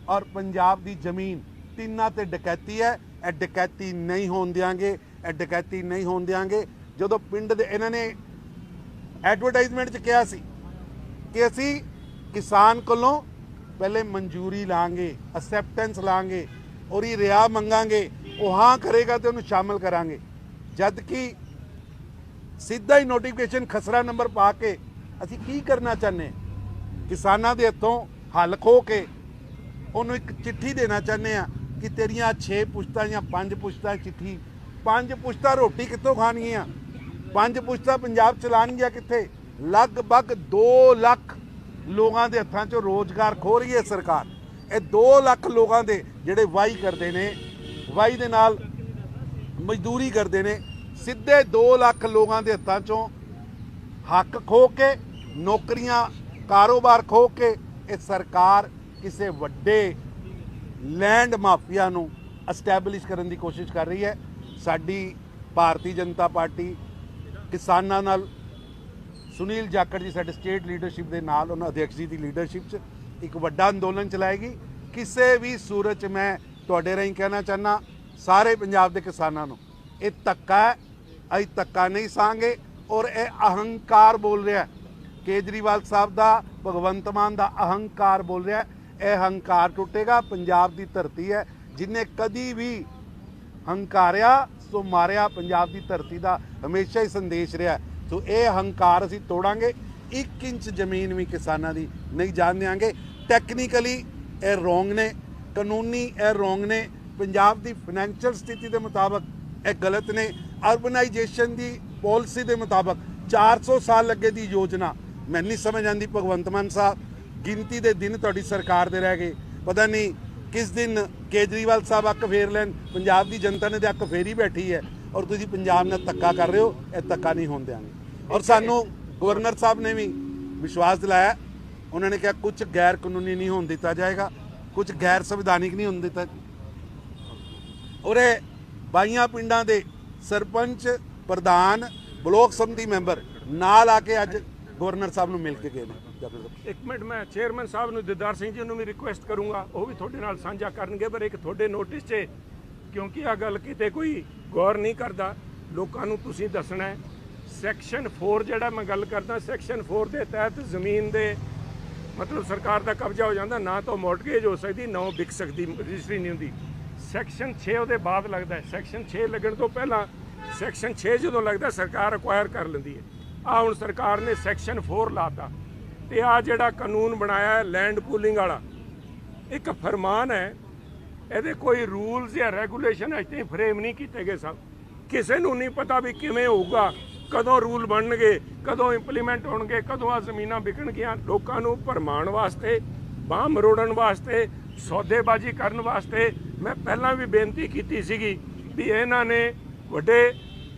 ਔਰ ਪੰਜਾਬ ਦੀ ਜ਼ਮੀਨ ਤਿੰਨਾਂ ਤੇ ਡਕੈਤੀ ਹੈ। ਇਹ ਡਕੈਤੀ ਨਹੀਂ ਹੋਣ ਦਿਆਂਗੇ, ਇਹ ਡਕੈਤੀ ਨਹੀਂ ਹੋਣ ਦਿਆਂਗੇ। ਜਦੋਂ ਪਿੰਡ ਦੇ ਇਹਨਾਂ ਨੇ ਐਡਵਰਟਾਈਜ਼ਮੈਂਟ 'ਚ ਕਿਹਾ ਸੀ ਕਿ ਅਸੀਂ ਕਿਸਾਨ ਕੋਲੋਂ ਪਹਿਲੇ ਮਨਜ਼ੂਰੀ ਲਾਂਗੇ ਅਸੈਪਟੈਂਸ ਲਾਂਗੇ ਔਰ ਇਹ ਰਿਆ ਮੰਗਾਂਗੇ, ਉਹ ਹਾਂ ਕਰੇਗਾ ਤੇ ਉਹਨੂੰ ਸ਼ਾਮਲ ਕਰਾਂਗੇ। ਜਦ ਕਿ ਸਿੱਧਾ ਹੀ ਨੋਟੀਫਿਕੇਸ਼ਨ ਖਸਰਾ ਨੰਬਰ ਪਾ ਕੇ ਅਸੀਂ ਕੀ ਕਰਨਾ ਚਾਹੁੰਦੇ ਕਿਸਾਨਾਂ ਦੇ ਹੱਥੋਂ ਹੱਲ ਖੋ ਕੇ ਉਹਨੂੰ ਇੱਕ ਚਿੱਠੀ ਦੇਣਾ ਚਾਹੁੰਦੇ ਆ ਕਿ ਤੇਰੀਆਂ 6 ਪੁਸ਼ਤਾਂ ਜਾਂ 5 ਪੁਸ਼ਤਾਂ ਚਿੱਠੀ 5 ਪੁਸ਼ਤਾਂ ਰੋਟੀ ਕਿੱਥੋਂ ਖਾਣਗੀਆਂ? ਪੰਜ ਪੁਸ਼ਤਾਂ ਪੰਜਾਬ ਚਲਾਣਗੀਆਂ ਕਿੱਥੇ? ਲਗਭਗ 2 ਲੱਖ ਲੋਕਾਂ ਦੇ ਹੱਥਾਂ 'ਚੋਂ ਰੋਜ਼ਗਾਰ ਖੋ ਰਹੀ ਹੈ ਸਰਕਾਰ। ਇਹ 2 ਲੱਖ ਲੋਕਾਂ ਦੇ ਜਿਹੜੇ ਵਾਈ ਕਰਦੇ ਨੇ ਵਾਈ ਦੇ ਨਾਲ ਮਜ਼ਦੂਰੀ ਕਰਦੇ ਨੇ ਸਿੱਧੇ 2 ਲੱਖ ਲੋਕਾਂ ਦੇ ਹੱਥਾਂ 'ਚੋਂ ਹੱਕ ਖੋ ਕੇ, ਨੌਕਰੀਆਂ, ਕਾਰੋਬਾਰ ਖੋ ਕੇ, ਇਹ ਸਰਕਾਰ ਕਿਸੇ ਵੱਡੇ ਲੈਂਡ ਮਾਫੀਆ ਨੂੰ ਐਸਟੈਬਲਿਸ਼ ਕਰਨ ਦੀ ਕੋਸ਼ਿਸ਼ ਕਰ ਰਹੀ ਹੈ। ਸਾਡੀ ਭਾਰਤੀ ਜਨਤਾ ਪਾਰਟੀ ਕਿਸਾਨਾਂ ਨਾਲ, ਸੁਨੀਲ ਜਾਖੜ ਜੀ ਸਾਡੇ ਸਟੇਟ ਲੀਡਰਸ਼ਿਪ ਦੇ ਨਾਲ, ਉਹਨਾਂ ਅਧਿਕਸ਼ ਜੀ ਦੀ ਲੀਡਰਸ਼ਿਪ 'ਚ ਇੱਕ ਵੱਡਾ ਅੰਦੋਲਨ ਚਲਾਏਗੀ। ਕਿਸੇ ਵੀ ਸੂਰਤ 'ਚ ਮੈਂ ਤੁਹਾਡੇ ਰਾਹੀਂ ਕਹਿਣਾ ਚਾਹਨਾ ਸਾਰੇ ਪੰਜਾਬ ਦੇ ਕਿਸਾਨਾਂ ਨੂੰ, ਇਹ ਧੱਕਾ ਹੈ। ਅਸੀਂ ਧੱਕਾ ਨਹੀਂ ਸਾਂਗੇ ਔਰ ਇਹ ਅਹੰਕਾਰ ਬੋਲ ਰਿਹਾ ਕੇਜਰੀਵਾਲ ਸਾਹਿਬ ਦਾ, ਭਗਵੰਤ ਮਾਨ ਦਾ ਅਹੰਕਾਰ ਬੋਲ ਰਿਹਾ ਇਹ ਹੰਕਾਰ ਟੁੱਟੇਗਾ, ਪੰਜਾਬ ਦੀ ਧਰਤੀ ਹੈ। ਜਿਨੇ ਕਦੀ ਵੀ ਹੰਕਾਰਿਆ, ਸੋ ਮਾਰਿਆ ਪੰਜਾਬ ਦੀ ਧਰਤੀ ਦਾ ਹਮੇਸ਼ਾ ਹੀ ਸੰਦੇਸ਼ ਰਿਹਾ ਸੋ ਇਹ ਹੰਕਾਰ ਅਸੀਂ ਤੋੜਾਂਗੇ। 1 ਇੰਚ ਜ਼ਮੀਨ ਵੀ ਕਿਸਾਨਾਂ ਦੀ ਨਹੀਂ ਜਾਣ ਦਿਆਂਗੇ। ਟੈਕਨੀਕਲੀ ਇਹ ਰੋਂਗ ਨੇ। ਕਾਨੂੰਨੀ ਇਹ ਰੋਂਗ ਨੇ। ਪੰਜਾਬ ਦੀ ਫਾਈਨੈਂਸ਼ੀਅਲ ਸਥਿਤੀ ਦੇ ਮੁਤਾਬਕ ਇਹ ਗਲਤ ਨੇ। ਅਰਬਨਾਈਜੇਸ਼ਨ ਦੀ ਪਾਲਿਸੀ ਦੇ ਮੁਤਾਬਕ 400 ਸਾਲ ਲੱਗੇ ਦੀ ਯੋਜਨਾ। ਮੈਂ ਨਹੀਂ ਸਮਝ ਆਂਦੀ ਭਗਵੰਤ ਮਾਨ ਸਾਹਿਬ ਗਿਣਤੀ ਦੇ ਦਿਨ ਤੁਹਾਡੀ ਸਰਕਾਰ ਦੇ ਰਹਿ ਗਏ। ਪਤਾ ਨਹੀਂ ਕਿਸ ਦਿਨ ਕੇਜਰੀਵਾਲ ਸਾਹਿਬ ਅੱਕ ਫੇਰ ਲੈਣ ਪੰਜਾਬ ਦੀ ਜਨਤਾ ਨੇ ਤੇ ਅੱਕ ਫੇਰੀ ਬੈਠੀ ਹੈ ਔਰ ਤੁਸੀਂ ਪੰਜਾਬ ਨਾਲ ਧੱਕਾ ਕਰ ਰਹੇ ਹੋ ਇਹ ਧੱਕਾ ਨਹੀਂ ਹੋਣ ਦਿਆਂਗੇ। ਔਰ ਸਾਨੂੰ ਗਵਰਨਰ ਸਾਹਿਬ ਨੇ ਵੀ ਵਿਸ਼ਵਾਸ ਦਿਲਾਇਆ ਉਹਨਾਂ ਨੇ ਕਿਹਾ ਕੁਝ ਗੈਰ ਕਾਨੂੰਨੀ ਨਹੀਂ ਹੋਣ ਦਿੱਤਾ ਜਾਏਗਾ ਕੁਝ ਗੈਰ ਸੰਵਿਧਾਨਿਕ ਨਹੀਂ ਹੋਣ ਦਿੱਤਾ। ਔਰ ਇਹ ਬਾਈਆਂ ਪਿੰਡਾਂ ਦੇ ਸਰਪੰਚ, ਪ੍ਰਧਾਨ, ਬਲੋਕ ਸੰਮਤੀ ਮੈਂਬਰ ਨਾਲ ਆ ਕੇ ਅੱਜ ਗਵਰਨਰ ਸਾਹਿਬ ਨੂੰ ਮਿਲ ਕੇ ਗਏ ਨੇ। ਇੱਕ ਮਿੰਟ ਮੈਂ ਚੇਅਰਮੈਨ ਸਾਹਿਬ ਨੂੰ ਦਿਦਾਰ ਸਿੰਘ ਜੀ ਨੂੰ ਵੀ ਰਿਕੁਐਸਟ ਕਰੂੰਗਾ। ਉਹ ਵੀ ਤੁਹਾਡੇ ਨਾਲ ਸਾਂਝਾ ਕਰਨਗੇ, ਪਰ ਇੱਕ ਤੁਹਾਡੇ ਨੋਟਿਸ 'ਚ ਕਿਉਂਕਿ ਆ ਗੱਲ ਕਿਤੇ ਕੋਈ ਗੌਰ ਨਹੀਂ ਕਰਦਾ, ਲੋਕਾਂ ਨੂੰ ਤੁਸੀਂ ਦੱਸਣਾ ਹੈ ਸੈਕਸ਼ਨ 4 ਜਿਹੜਾ ਮੈਂ ਗੱਲ ਕਰਦਾ ਸੈਕਸ਼ਨ 4 ਦੇ ਤਹਿਤ ਜ਼ਮੀਨ ਦੇ ਮਤਲਬ ਸਰਕਾਰ ਦਾ ਕਬਜ਼ਾ ਹੋ ਜਾਂਦਾ, ਨਾ ਤਾਂ ਮੋਰਟਗੇਜ ਹੋ ਸਕਦੀ, ਨਾ ਉਹ ਵਿਕ ਸਕਦੀ ਰਜਿਸਟਰੀ ਨਹੀਂ ਹੁੰਦੀ। ਸੈਕਸ਼ਨ 6 ਉਹਦੇ ਬਾਅਦ ਲੱਗਦਾ ਹੈ। ਸੈਕਸ਼ਨ 6 ਲੱਗਣ ਤੋਂ ਪਹਿਲਾਂ ਸੈਕਸ਼ਨ 6 ਜਦੋਂ ਲੱਗਦਾ ਸਰਕਾਰ ਅਕਵਾਇਰ ਕਰ ਲੈਂਦੀ ਹੈ। ਆ ਹੁਣ ਸਰਕਾਰ ਨੇ ਸੈਕਸ਼ਨ 4 ਲਾਤਾ। ਤੇ ਆ ਜਿਹੜਾ ਕਾਨੂੰਨ ਬਣਾਇਆ ਹੈ ਲੈਂਡ ਪੂਲਿੰਗ ਵਾਲਾ, ਇੱਕ ਫਰਮਾਨ ਹੈ, ਇਹਦੇ ਕੋਈ ਰੂਲਸ ਜਾਂ ਰੈਗੂਲੇਸ਼ਨ ਅਜੇ ਤਾਈਂ ਫਰੇਮ ਨਹੀਂ ਕੀਤੇ ਗਏ ਸਭ ਕਿਸੇ ਨੂੰ ਨਹੀਂ ਪਤਾ ਵੀ ਕਿਵੇਂ ਹੋਊਗਾ, ਕਦੋਂ ਰੂਲ ਬਣਨਗੇ, ਕਦੋਂ ਇੰਪਲੀਮੈਂਟ ਹੋਣਗੇ, ਕਦੋਂ ਆ ਜ਼ਮੀਨਾਂ ਵਿਕਣਗੀਆਂ। ਲੋਕਾਂ ਨੂੰ ਭਰਮਾਉਣ ਵਾਸਤੇ, ਬਾਂਹ ਮਰੋੜਨ ਵਾਸਤੇ ਸੌਦੇਬਾਜ਼ੀ ਕਰਨ ਵਾਸਤੇ ਮੈਂ ਪਹਿਲਾਂ ਵੀ ਬੇਨਤੀ ਕੀਤੀ ਸੀਗੀ ਵੀ ਇਹਨਾਂ ਨੇ ਵੱਡੇ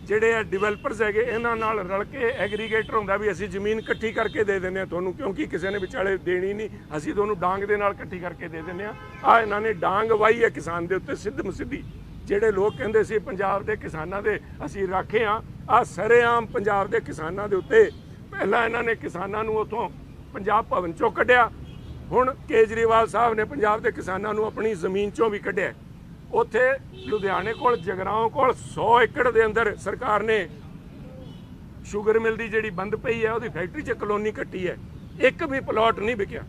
ਜਿਹੜੇ ਆ ਡਿਵੈਲਪਰਸ ਹੈਗੇ, ਇਹਨਾਂ ਨਾਲ ਰਲ ਕੇ ਐਗਰੀਗੇਟਰ ਹੁੰਦਾ ਵੀ ਅਸੀਂ ਜ਼ਮੀਨ ਇਕੱਠੀ ਕਰਕੇ ਦੇ ਦਿੰਦੇ ਆ ਤੁਹਾਨੂੰ, ਕਿਉਂਕਿ ਕਿਸੇ ਨੇ ਵਿਚਾਲੇ ਦੇਣੀ ਨਹੀਂ, ਅਸੀਂ ਤੁਹਾਨੂੰ ਡਾਂਗ ਦੇ ਨਾਲ ਇਕੱਠੀ ਕਰਕੇ ਦੇ ਦਿੰਦੇ ਆ ਆ ਇਹਨਾਂ ਨੇ ਡਾਂਗ ਵਾਈ ਹੈ ਕਿਸਾਨ ਦੇ ਉੱਤੇ, ਸਿੱਧ ਮਸਿੱਧੀ ਜਿਹੜੇ ਲੋਕ ਕਹਿੰਦੇ ਸੀ ਪੰਜਾਬ ਦੇ ਕਿਸਾਨਾਂ ਦੇ ਅਸੀਂ ਰਾਖੇ ਆ ਆ ਸਰੇਆਮ ਪੰਜਾਬ ਦੇ ਕਿਸਾਨਾਂ ਦੇ ਉੱਤੇ। ਪਹਿਲਾਂ ਇਹਨਾਂ ਨੇ ਕਿਸਾਨਾਂ ਨੂੰ ਉਥੋਂ ਪੰਜਾਬ ਭਵਨ ਚੋਂ ਕੱਢਿਆ ਹੁਣ ਕੇਜਰੀਵਾਲ ਸਾਹਿਬ ਨੇ ਪੰਜਾਬ ਦੇ ਕਿਸਾਨਾਂ ਨੂੰ ਆਪਣੀ ਜ਼ਮੀਨ ਚੋਂ ਵੀ ਕੱਢਿਆ। ਉੱਥੇ ਲੁਧਿਆਣੇ ਕੋਲ ਜਗਰਾਉਂ ਕੋਲ 100 ਏਕੜ ਦੇ ਅੰਦਰ ਸਰਕਾਰ ਨੇ ਸ਼ੂਗਰ ਮਿਲ ਦੀ ਜਿਹੜੀ ਬੰਦ ਪਈ ਹੈ ਉਹਦੀ ਫੈਕਟਰੀ 'ਚ ਕਲੋਨੀ ਕੱਟੀ ਹੈ। ਇੱਕ ਵੀ ਪਲਾਟ ਨਹੀਂ ਵਿਕਿਆ।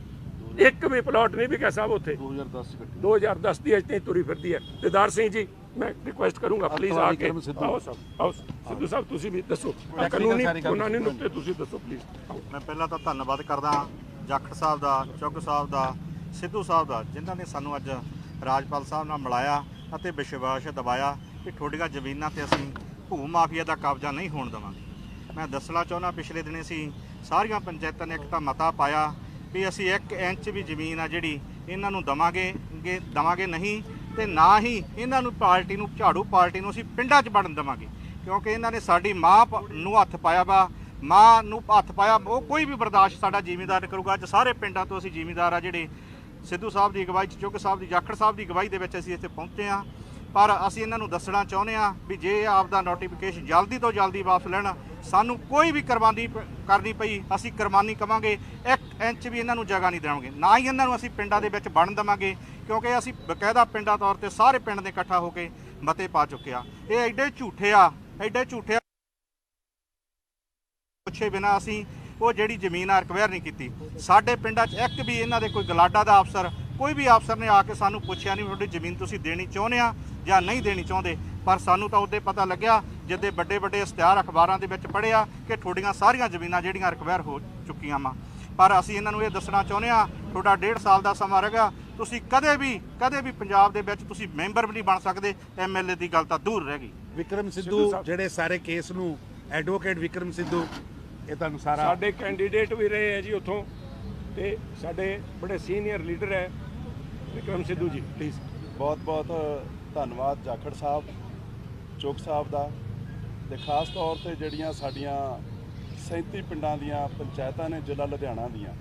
ਇੱਕ ਵੀ ਪਲਾਟ ਨਹੀਂ ਵਿਕਿਆ ਸਾਹਿਬ ਉੱਥੇ। 2010 ਕੱਟੀ। 2010 ਦੀ ਅਜੇ ਤੁਰੀ ਫਿਰਦੀ ਹੈ। ਦਿਦਾਰ ਸਿੰਘ ਜੀ ਮੈਂ ਰਿਕੁਐਸਟ ਕਰੂੰਗਾ ਪਲੀਜ਼ ਆ ਕੇ। ਆਓ ਸਾਹਿਬ ਆਓ ਸਿੱਧੂ ਸਾਹਿਬ ਤੁਸੀਂ ਵੀ ਦੱਸੋ। ਕਾਨੂੰਨੀ ਕਾਨੂੰਨੀ ਨੁਕਤੇ ਤੁਸੀਂ ਦੱਸੋ ਪਲੀਜ਼ ਮੈਂ ਪਹਿਲਾਂ ਤਾਂ ਧੰਨਵਾਦ ਕਰਦਾ ਜਾਖੜ ਸਾਹਿਬ ਦਾ, ਚੁੱਗ ਸਾਹਿਬ ਦਾ, ਸਿੱਧੂ ਸਾਹਿਬ ਦਾ, ਜਿਨ੍ਹਾਂ ਨੇ ਸਾਨੂੰ ਅੱਜ ਰਾਜਪਾਲ ਸਾਹਿਬ ਨਾਲ ਮਿਲਾਇਆ ਅਤੇ ਵਿਸ਼ਵਾਸ ਦਿਵਾਇਆ ਕਿ ਤੁਹਾਡੀਆਂ ਜ਼ਮੀਨਾਂ ਤੇ ਅਸੀਂ ਭੂ ਮਾਫੀਆ ਦਾ ਕਬਜ਼ਾ ਨਹੀਂ ਹੋਣ ਦੇਵਾਂਗੇ। ਮੈਂ ਦੱਸਣਾ ਚਾਹੁੰਦਾ, ਪਿਛਲੇ ਦਿਨੇ ਸੀ ਸਾਰੀਆਂ ਪੰਚਾਇਤਾਂ ਨੇ ਇੱਕ ਤਾਂ ਮਤਾ ਪਾਇਆ ਵੀ ਅਸੀਂ 1 ਇੰਚ ਵੀ ਜ਼ਮੀਨ ਆ ਜਿਹੜੀ ਇਹਨਾਂ ਨੂੰ ਦਵਾਂਗੇ, ਗੇ- ਦਵਾਂਗੇ ਨਹੀਂ ਤੇ ਨਾ ਹੀ ਇਹਨਾਂ ਨੂੰ ਪਾਰਟੀ ਨੂੰ, ਝਾੜੂ ਪਾਰਟੀ ਨੂੰ ਅਸੀਂ ਪਿੰਡਾਂ 'ਚ ਵੜਨ ਦੇਵਾਂਗੇ। ਕਿਉਂਕਿ ਇਹਨਾਂ ਨੇ ਸਾਡੀ ਮਾਂ ਪ- ਨੂੰ ਹੱਥ ਪਾਇਆ ਵਾ ਮਾਂ ਨੂੰ ਹੱਥ ਪਾਇਆ, ਉਹ ਕੋਈ ਵੀ ਬਰਦਾਸ਼ਤ ਸਾਡਾ ਜ਼ਿਮੀਂਦਾਰ ਕਰੂਗਾ। ਅੱਜ ਸਾਰੇ ਪਿੰਡਾਂ ਤੋਂ ਅਸੀਂ ਜ਼ਿਮੀਂਦਾਰ ਆ ਜਿਹੜੇ ਸਿੱਧੂ ਸਾਹਿਬ ਦੀ ਅਗਵਾਈ 'ਚ ਚੁੱਕ ਸਾਹਿਬ ਦੀ, ਜਾਖੜ ਸਾਹਿਬ ਦੀ ਅਗਵਾਈ ਦੇ ਵਿੱਚ ਅਸੀਂ ਇੱਥੇ ਪਹੁੰਚੇ ਆ ਪਰ ਅਸੀਂ ਇਹਨਾਂ ਨੂੰ ਦੱਸਣਾ ਚਾਹੁੰਦੇ ਆ ਵੀ ਜੇ ਆਪ ਦਾ ਨੋਟੀਫਿਕੇਸ਼ਨ ਜਲਦੀ ਤੋਂ ਜਲਦੀ ਵਾਪਸ ਲੈਣ, ਸਾਨੂੰ ਕੋਈ ਵੀ ਕੁਰਬਾਨੀ ਪ- ਕਰਨੀ ਪਈ, ਅਸੀਂ ਕੁਰਬਾਨੀ ਕਵਾਂਗੇ। ਇੱਕ ਇੰਚ ਵੀ ਇਹਨਾਂ ਨੂੰ ਜਗ੍ਹਾ ਨਹੀਂ ਦੇਵਾਂਗੇ। ਨਾ ਹੀ ਇਹਨਾਂ ਨੂੰ ਅਸੀਂ ਪਿੰਡਾਂ ਦੇ ਵਿੱਚ ਵੜਨ ਦੇਵਾਂਗੇ, ਕਿਉਂਕਿ ਅਸੀਂ ਬਕਾਇਦਾ ਪਿੰਡਾਂ ਤੌਰ ਤੇ ਸਾਰੇ ਪਿੰਡ ਦੇ ਇਕੱਠਾ ਹੋ ਕੇ ਮਤੇ ਪਾ ਚੁੱਕੇ ਆ ਇਹ ਐਡੇ ਝੂਠੇ ਆ, ਐਡੇ ਝੂਠੇ ਪੁੱਛੇ ਬਿਨਾ ਅਸੀਂ ਉਹ ਜਿਹੜੀ ਜ਼ਮੀਨ ਆ ਰਿਕਵਾਇਰ ਨਹੀਂ ਕੀਤੀ। ਸਾਡੇ ਪਿੰਡਾਂ 'ਚ ਇੱਕ ਵੀ ਇਹਨਾਂ ਦੇ ਕੋਈ ਗਲਾਡਾ ਦਾ ਅਫਸਰ ਕੋਈ ਵੀ ਅਫਸਰ ਨੇ ਆ ਕੇ ਸਾਨੂੰ ਪੁੱਛਿਆ ਨਹੀਂ ਤੁਹਾਡੀ ਜ਼ਮੀਨ ਤੁਸੀਂ ਦੇਣੀ ਚਾਹੁੰਦੇ ਆ ਜਾਂ ਨਹੀਂ ਦੇਣੀ ਚਾਹੁੰਦੇ। ਪਰ ਸਾਨੂੰ ਤਾਂ ਉਹਦੇ ਪਤਾ ਲੱਗਿਆ ਜਿੱਦੇ ਵੱਡੇ ਵੱਡੇ ਇਸ਼ਤਿਹਾਰ ਅਖਬਾਰਾਂ ਦੇ ਵਿੱਚ ਪੜ੍ਹਿਆ ਕਿ ਤੁਹਾਡੀਆਂ ਸਾਰੀਆਂ ਜ਼ਮੀਨਾਂ ਜਿਹੜੀਆਂ ਰਿਕਵਾਇਰ ਹੋ ਚੁੱਕੀਆਂ ਵਾ। ਪਰ ਅਸੀਂ ਇਹਨਾਂ ਨੂੰ ਇਹ ਦੱਸਣਾ ਚਾਹੁੰਦੇ ਆ ਤੁਹਾਡਾ ਡੇਢ ਸਾਲ ਦਾ ਸਮਾਂ ਰਹੇਗਾ ਤੁਸੀਂ ਕਦੇ ਵੀ ਕਦੇ ਵੀ ਪੰਜਾਬ ਦੇ ਵਿੱਚ ਤੁਸੀਂ ਮੈਂਬਰ ਵੀ ਨਹੀਂ ਬਣ ਸਕਦੇ ਐਮਐਲਏ ਦੀ ਗੱਲ ਤਾਂ ਦੂਰ ਰਹਿ ਗਈ। ਵਿਕਰਮ ਸਿੱਧੂ। ਜਿਹੜੇ ਸਾਰੇ ਕੇਸ ਨੂੰ ਐਡਵੋਕੇਟ ਵਿਕਰਮ ਸਿੱਧੂ ਇਹ ਤੁਹਾਨੂੰ ਸਾਰਾ ਸਾਡੇ ਕੈਂਡੀਡੇਟ ਵੀ ਰਹੇ ਹੈ ਜੀ ਉੱਥੋਂ ਤੇ ਸਾਡੇ ਬੜੇ ਸੀਨੀਅਰ ਲੀਡਰ ਹੈ ਵਿਕਰਮ ਸਿੱਧੂ ਜੀ ਪਲੀਜ਼ ਬਹੁਤ ਬਹੁਤ ਧੰਨਵਾਦ ਜਾਖੜ ਸਾਹਿਬ ਚੁੱਕ ਸਾਹਿਬ ਦਾ ਤੇ ਖਾਸ ਤੌਰ ਤੇ ਜਿਹੜੀਆਂ ਸਾਡੀਆਂ 37 ਪਿੰਡਾਂ ਦੀਆਂ ਪੰਚਾਇਤਾਂ ਨੇ ਜ਼ਿਲ੍ਹਾ ਲੁਧਿਆਣਾ ਦੀਆਂ।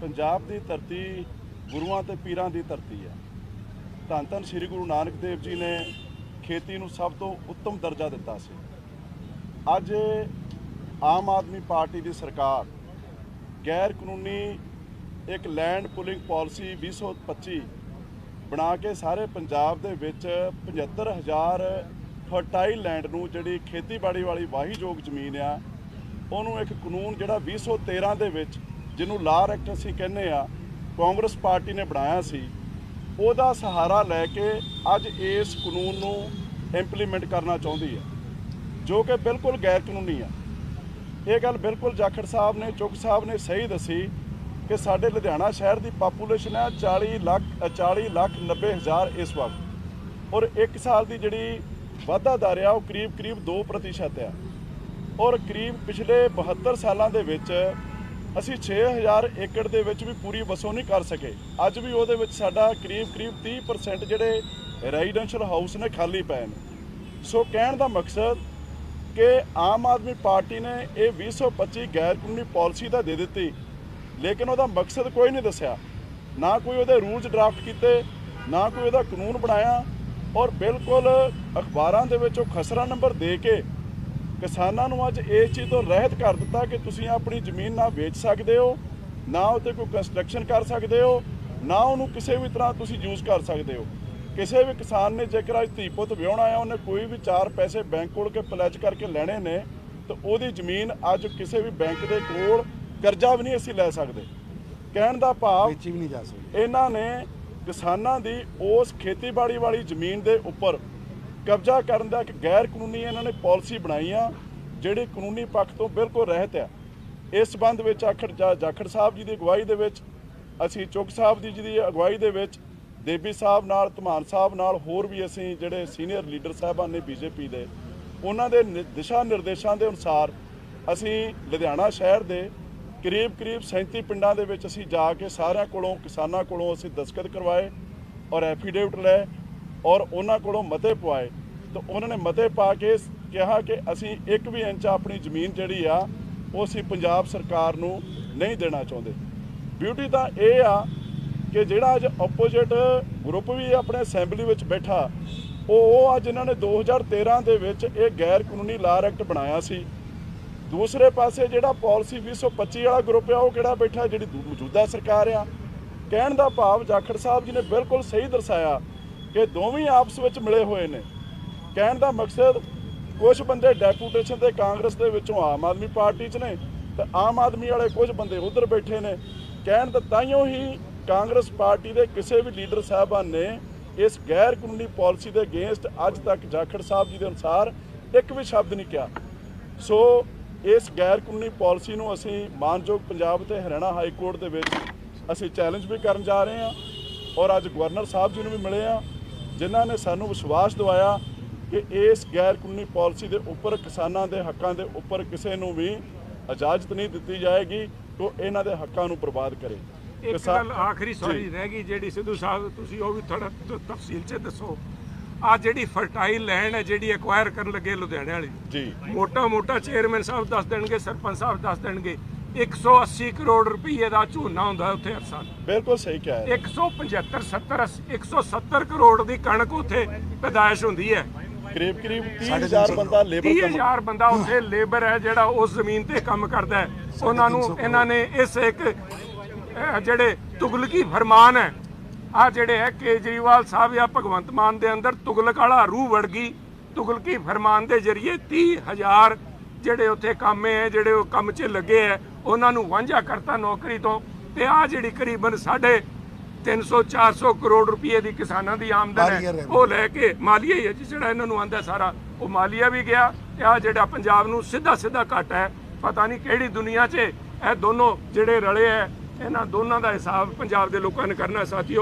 ਪੰਜਾਬ ਦੀ ਧਰਤੀ ਗੁਰੂਆਂ ਤੇ ਪੀਰਾਂ ਦੀ ਧਰਤੀ ਹੈ। ਧੰਨ ਧੰਨ ਸ੍ਰੀ ਗੁਰੂ ਨਾਨਕ ਦੇਵ ਜੀ ਨੇ ਖੇਤੀ ਨੂੰ ਸਭ ਤੋਂ ਉੱਤਮ ਦਰਜਾ ਦਿੱਤਾ ਸੀ। ਅੱਜ ਆਮ ਆਦਮੀ ਪਾਰਟੀ ਦੀ ਸਰਕਾਰ ਗੈਰ ਕਾਨੂੰਨੀ ਇੱਕ ਲੈਂਡ ਪੁਲਿੰਗ ਪਾਲਿਸੀ 2025 ਬਣਾ ਕੇ ਸਾਰੇ ਪੰਜਾਬ ਦੇ ਵਿੱਚ 75000 ਫਰਟਾਈਲ ਲੈਂਡ ਨੂੰ, ਜਿਹੜੀ ਖੇਤੀਬਾੜੀ ਵਾਲੀ ਵਾਹੀਯੋਗ ਜ਼ਮੀਨ ਆ, ਉਹਨੂੰ ਇੱਕ ਕਾਨੂੰਨ ਜਿਹੜਾ 2013 ਦੇ ਵਿੱਚ ਜਿਹਨੂੰ ਲਾਰ ਐਕਟ ਅਸੀਂ ਕਹਿੰਦੇ ਆ, ਕਾਂਗਰਸ ਪਾਰਟੀ ਨੇ ਬਣਾਇਆ ਸੀ, ਉਹਦਾ ਸਹਾਰਾ ਲੈ ਕੇ ਅੱਜ ਇਸ ਕਾਨੂੰਨ ਨੂੰ ਇੰਪਲੀਮੈਂਟ ਕਰਨਾ ਚਾਹੁੰਦੀ ਹੈ, ਜੋ ਕਿ ਬਿਲਕੁਲ ਗੈਰ ਕਾਨੂੰਨੀ ਆ। ਇਹ ਗੱਲ ਬਿਲਕੁਲ ਜਾਖੜ ਸਾਹਿਬ ਨੇ ਚੁੱਕ ਸਾਹਿਬ ਨੇ ਸਹੀ ਦੱਸੀ ਕਿ ਸਾਡੇ ਲੁਧਿਆਣਾ ਸ਼ਹਿਰ ਦੀ ਪਾਪੂਲੇਸ਼ਨ ਹੈ 40 ਲੱਖ ਅ, 40 ਲੱਖ 90 ਹਜ਼ਾਰ ਇਸ ਵਕਤ। ਔਰ 1 ਸਾਲ ਦੀ ਜਿਹੜੀ ਵਾਧਾ ਦਰ ਆ ਉਹ ਕਰੀਬ ਕਰੀਬ 2% ਆ। ਔਰ ਕਰੀਬ ਪਿਛਲੇ 72 ਸਾਲਾਂ ਦੇ ਵਿੱਚ ਅਸੀਂ 6000 ਏਕੜ ਦੇ ਵਿੱਚ ਵੀ ਪੂਰੀ ਵਸੋਂ ਨਹੀਂ ਕਰ ਸਕੇ। ਅੱਜ ਵੀ ਉਹਦੇ ਵਿੱਚ ਸਾਡਾ ਕਰੀਬ ਕਰੀਬ 30% ਜਿਹੜੇ ਰੈਜ਼ੀਡੈਂਸ਼ੀਅਲ ਹਾਊਸ ਨੇ ਖਾਲੀ ਪਏ ਨੇ। ਸੋ ਕਹਿਣ ਦਾ ਮਕਸਦ ਕਿ ਆਮ ਆਦਮੀ ਪਾਰਟੀ ਨੇ ਇਹ 2025 ਗੈਰ ਕਾਨੂੰਨੀ ਪਾਲਿਸੀ ਤਾਂ ਦੇ ਦਿੱਤੀ, ਲੇਕਿਨ ਉਹਦਾ ਮਕਸਦ ਕੋਈ ਨਹੀਂ ਦੱਸਿਆ। ਨਾ ਕੋਈ ਉਹਦੇ ਰੂਲਸ ਡਰਾਫਟ ਕੀਤੇ, ਨਾ ਕੋਈ ਉਹਦਾ ਕਾਨੂੰਨ ਬਣਾਇਆ ਔਰ ਬਿਲਕੁਲ ਅਖਬਾਰਾਂ ਦੇ ਵਿੱਚ ਉਹ ਖਸਰਾ ਨੰਬਰ ਦੇ ਕੇ ਕਿਸਾਨਾਂ ਨੂੰ ਅੱਜ ਇਸ ਚੀਜ਼ ਤੋਂ ਰਹਿਤ ਕਰ ਦਿੱਤਾ ਕਿ ਤੁਸੀਂ ਆਪਣੀ ਜ਼ਮੀਨ ਨਾ ਵੇਚ ਸਕਦੇ ਹੋ, ਨਾ ਉਹ 'ਤੇ ਕੋਈ ਕੰਸਟਰਕਸ਼ਨ ਕਰ ਸਕਦੇ ਹੋ, ਨਾ ਉਹਨੂੰ ਕਿਸੇ ਵੀ ਤਰ੍ਹਾਂ ਤੁਸੀਂ ਯੂਜ਼ ਕਰ ਸਕਦੇ ਹੋ। ਕਿਸੇ ਵੀ ਕਿਸਾਨ ਨੇ ਜੇਕਰ ਅੱਜ ਧੀ ਪੁੱਤ ਵਿਆਹੁਣਾ ਆ ਉਹਨੇ ਕੋਈ ਵੀ ਚਾਰ ਪੈਸੇ ਬੈਂਕ ਕੋਲ ਕੇ ਪਲੈਜ ਕਰਕੇ ਲੈਣੇ ਨੇ ਤਾਂ ਉਹਦੀ ਜ਼ਮੀਨ ਅੱਜ ਕਿਸੇ ਵੀ ਬੈਂਕ ਦੇ ਕੋਲ ਕਰਜ਼ਾ ਵੀ ਨਹੀਂ ਅਸੀਂ ਲੈ ਸਕਦੇ। ਕਹਿਣ ਦਾ ਭਾਵ ਵੇਚੀ ਵੀ ਨਹੀਂ ਜਾ ਸਕਦੀ। ਇਹਨਾਂ ਨੇ ਕਿਸਾਨਾਂ ਦੀ ਉਸ ਖੇਤੀਬਾੜੀ ਵਾਲੀ ਜ਼ਮੀਨ ਦੇ ਉੱਪਰ ਕਬਜ਼ਾ ਕਰਨ ਦਾ ਇੱਕ ਗੈਰ ਕਾਨੂੰਨੀ ਇਹਨਾਂ ਨੇ ਪਾਲਿਸੀ ਬਣਾਈ ਆ ਜਿਹੜੀ ਕਾਨੂੰਨੀ ਪੱਖ ਤੋਂ ਬਿਲਕੁਲ ਰਹਿਤ ਆ। ਇਸ ਸੰਬੰਧ ਵਿੱਚ ਆਖੜ ਜਾਖੜ ਸਾਹਿਬ ਜੀ ਦੀ ਅਗਵਾਈ ਦੇ ਵਿੱਚ ਅਸੀਂ ਚੁੱਕ ਸਾਹਿਬ ਦੀ ਜੀ ਦੀ ਅਗਵਾਈ ਦੇ ਵਿੱਚ ਦੇਬੀ ਸਾਹਿਬ ਨਾਲ, ਧਮਾਨ ਸਾਹਿਬ ਨਾਲ, ਹੋਰ ਵੀ ਅਸੀਂ ਜਿਹੜੇ ਸੀਨੀਅਰ ਲੀਡਰ ਸਾਹਿਬਾਨ ਨੇ ਬੀਜੇਪੀ ਦੇ, ਉਹਨਾਂ ਦੇ ਨਿ- ਦਿਸ਼ਾ ਨਿਰਦੇਸ਼ਾਂ ਦੇ ਅਨੁਸਾਰ ਅਸੀਂ ਲੁਧਿਆਣਾ ਸ਼ਹਿਰ ਦੇ ਕਰੀਬ ਕਰੀਬ 37 ਪਿੰਡਾਂ ਦੇ ਵਿੱਚ ਅਸੀਂ ਜਾ ਕੇ ਸਾਰਿਆਂ ਕੋਲੋਂ, ਕਿਸਾਨਾਂ ਕੋਲੋਂ ਅਸੀਂ ਦਸਤਖਤ ਕਰਵਾਏ ਔਰ ਐਫੀਡੇਵਿਟ ਲਏ ਔਰ ਉਹਨਾਂ ਕੋਲੋਂ ਮਤੇ ਪਵਾਏ। ਤਾਂ ਉਹਨਾਂ ਨੇ ਮਤੇ ਪਾ ਕੇ ਕਿਹਾ ਕਿ ਅਸੀਂ ਇੱਕ ਵੀ ਇੰਚ ਆਪਣੀ ਜ਼ਮੀਨ ਜਿਹੜੀ ਆ, ਉਹ ਅਸੀਂ ਪੰਜਾਬ ਸਰਕਾਰ ਨੂੰ ਨਹੀਂ ਦੇਣਾ ਚਾਹੁੰਦੇ। ਬਿਊਟੀ ਤਾਂ ਇਹ ਆ ਕਿ ਜਿਹੜਾ ਅੱਜ ਆਪੋਜੀਟ ਗਰੁੱਪ ਵੀ ਆਪਣੇ ਅਸੈਂਬਲੀ ਵਿੱਚ ਬੈਠਾ, ਉਹ ਉਹ ਅੱਜ ਇਹਨਾਂ ਨੇ 2013 ਦੇ ਵਿੱਚ ਇਹ ਗੈਰ ਕਾਨੂੰਨੀ ਲਾਰ ਐਕਟ ਬਣਾਇਆ ਸੀ। ਦੂਸਰੇ ਪਾਸੇ ਜਿਹੜਾ ਪਾਲਿਸੀ 2025 ਵਾਲਾ ਗਰੁੱਪ ਆ, ਉਹ ਕਿਹੜਾ ਬੈਠਾ, ਜਿਹੜੀ ਮੌਜੂਦਾ ਸਰਕਾਰ ਆ। ਕਹਿਣ ਦਾ ਭਾਵ ਜਾਖੜ ਸਾਹਿਬ ਜੀ ਨੇ ਬਿਲਕੁਲ ਸਹੀ ਦਰਸਾਇਆ ਕਿ ਦੋਵੇਂ ਆਪਸ ਵਿੱਚ ਮਿਲੇ ਹੋਏ ਨੇ। ਕਹਿਣ ਦਾ ਮਕਸਦ ਕੁਝ ਬੰਦੇ ਡੈਪੂਟੇਸ਼ਨ ਤੇ ਕਾਂਗਰਸ ਦੇ ਵਿੱਚੋਂ ਆਮ ਆਦਮੀ ਪਾਰਟੀ 'ਚ ਨੇ ਤੇ ਆਮ ਆਦਮੀ ਵਾਲੇ ਕੁਝ ਬੰਦੇ ਉਧਰ ਬੈਠੇ ਨੇ। ਕਹਿਣ ਦਾ ਤਾਈਓ ਹੀ ਕਾਂਗਰਸ ਪਾਰਟੀ ਦੇ ਕਿਸੇ ਵੀ ਲੀਡਰ ਸਾਹਿਬਾਨ ਨੇ ਇਸ ਗੈਰ ਕਾਨੂੰਨੀ ਪਾਲਿਸੀ ਦੇ ਅਗੇਂਸਟ ਅੱਜ ਤੱਕ ਜਾਖੜ ਸਾਹਿਬ ਜੀ ਦੇ ਅਨੁਸਾਰ ਇੱਕ ਵੀ ਸ਼ਬਦ ਨਹੀਂ ਕਿਹਾ। ਸੋ ਇਸ ਗੈਰ ਕਾਨੂੰਨੀ ਪਾਲਿਸੀ ਨੂੰ ਅਸੀਂ ਮਾਨਯੋਗ ਪੰਜਾਬ ਤੇ ਹਰਿਆਣਾ ਹਾਈ ਕੋਰਟ ਦੇ ਵਿੱਚ ਅਸੀਂ ਚੈਲੰਜ ਵੀ ਕਰਨ ਜਾ ਰਹੇ ਹਾਂ ਔਰ ਅੱਜ ਗਵਰਨਰ ਸਾਹਿਬ ਜੀ ਨੂੰ ਵੀ ਮਿਲੇ ਆ ਜਿਨ੍ਹਾਂ ਨੇ ਸਾਨੂੰ ਵਿਸ਼ਵਾਸ ਦਿਵਾਇਆ ਕਿ ਇਸ ਗੈਰ ਕਾਨੂੰਨੀ ਪਾਲਿਸੀ ਦੇ ਉੱਪਰ ਕਿਸਾਨਾਂ ਦੇ ਹੱਕਾਂ ਦੇ ਉੱਪਰ ਕਿਸੇ ਨੂੰ ਵੀ ਇਜਾਜ਼ਤ ਨਹੀਂ ਦਿੱਤੀ ਜਾਏਗੀ ਕਿ ਇਹਨਾਂ ਦੇ ਹੱਕਾਂ ਨੂੰ ਬਰਬਾਦ ਕਰੇ। ਇੱਕ ਗੱਲ ਆਖਰੀ ਸੌਰੀ। ਰਹਿ ਗਈ ਜਿਹੜੀ ਸਿੱਧੂ ਸਾਹਿਬ ਤੁਸੀਂ ਉਹ ਵੀ ਥੋੜਾ ਤਫਸੀਲ 'ਚ ਦੱਸੋ। ਆ ਜਿਹੜੀ ਫਰਟਾਈਲ ਲੈਂਡ ਹੈ ਜਿਹੜੀ ਐਕਵਾਇਰ ਕਰਨ ਲੱਗੇ ਲੁਧਿਆਣੇ ਵਾਲੀ। ਜੀ। ਮੋਟਾ ਮੋਟਾ ਚੇਅਰਮੈਨ ਸਾਹਿਬ ਦੱਸ ਦੇਣਗੇ ਸਰਪੰਚ ਸਾਹਿਬ ਦੱਸ ਦੇਣਗੇ 180 ਕਰੋੜ ਰੁਪਏ ਦਾ ਝੋਨਾ ਹੁੰਦਾ ਉੱਥੇ ਹਰ ਸਾਲ। ਬਿਲਕੁਲ ਸਹੀ ਕਿਹਾ ਹੈ। 175 70 170 ਕਰੋੜ ਦੀ ਕਣਕ ਉੱਥੇ ਪੈਦਾਇਸ਼ ਹੁੰਦੀ ਹੈ। ਕਰੀਬ ਕਰੀਬ 30000 ਬੰਦਾ ਲੇਬਰ ਕੰਮ 30000 ਬੰਦਾ ਉੱਥੇ ਲੇਬਰ ਹੈ ਜਿਹੜਾ ਉਸ ਜ਼ਮੀਨ ਤੇ ਕੰਮ ਕਰਦਾ ਹੈ। ਉਹਨਾਂ ਨੂੰ ਇਹਨਾਂ ਨੇ ਇਸ ਇੱਕ ਜਿਹੜੇ ਤੁਗਲਕੀ ਫਰਮਾਨ ਹੈ ਆ ਜਿਹੜੇ ਹੈ ਕੇਜਰੀਵਾਲ ਸਾਹਿਬ ਜਾਂ ਭਗਵੰਤ ਮਾਨ ਦੇ ਅੰਦਰ ਤੁਗਲਕ ਵਾਲਾ ਰੂਹ ਵੜ ਗਈ। ਤੁਗਲਕੀ ਫਰਮਾਨ ਦੇ ਜ਼ਰੀਏ 30000 ਜਿਹੜੇ ਉੱਥੇ ਕਾਮੇ ਹੈ ਜਿਹੜੇ ਉਹ ਕੰਮ 'ਚ ਲੱਗੇ ਹੈ ਉਹਨਾਂ ਨੂੰ ਵਾਂਝਾ ਕਰਤਾ ਨੌਕਰੀ ਤੋਂ। ਤੇ ਆ ਜਿਹੜੀ ਕਰੀਬਨ ਸਾਢੇ 300 400 ਕਰੋੜ ਰੁਪਏ ਦੀ ਕਿਸਾਨਾਂ ਦੀ ਆਮਦਨ ਹੈ ਉਹ ਲੈ ਕੇ ਮਾਲੀਆ ਹੀ ਹੈ ਜਿਹੜਾ ਇਹਨਾਂ ਨੂੰ ਆਂਦਾ ਸਾਰਾ ਉਹ ਮਾਲੀਆ ਵੀ ਗਿਆ। ਤੇ ਆ ਜਿਹੜਾ ਪੰਜਾਬ ਨੂੰ ਸਿੱਧਾ ਸਿੱਧਾ ਘਟ ਹੈ ਪਤਾ ਨਹੀਂ ਕਿਹੜੀ ਦੁਨੀਆ 'ਚ ਇਹ ਦੋਨੋਂ ਜਿਹੜੇ ਰਲੇ ਹੈ ਇਹਨਾਂ ਦੋਨਾਂ ਦਾ ਹਿਸਾਬ ਪੰਜਾਬ ਦੇ ਲੋਕਾਂ ਨੇ ਕਰਨਾ ਸਾਥੀਓ।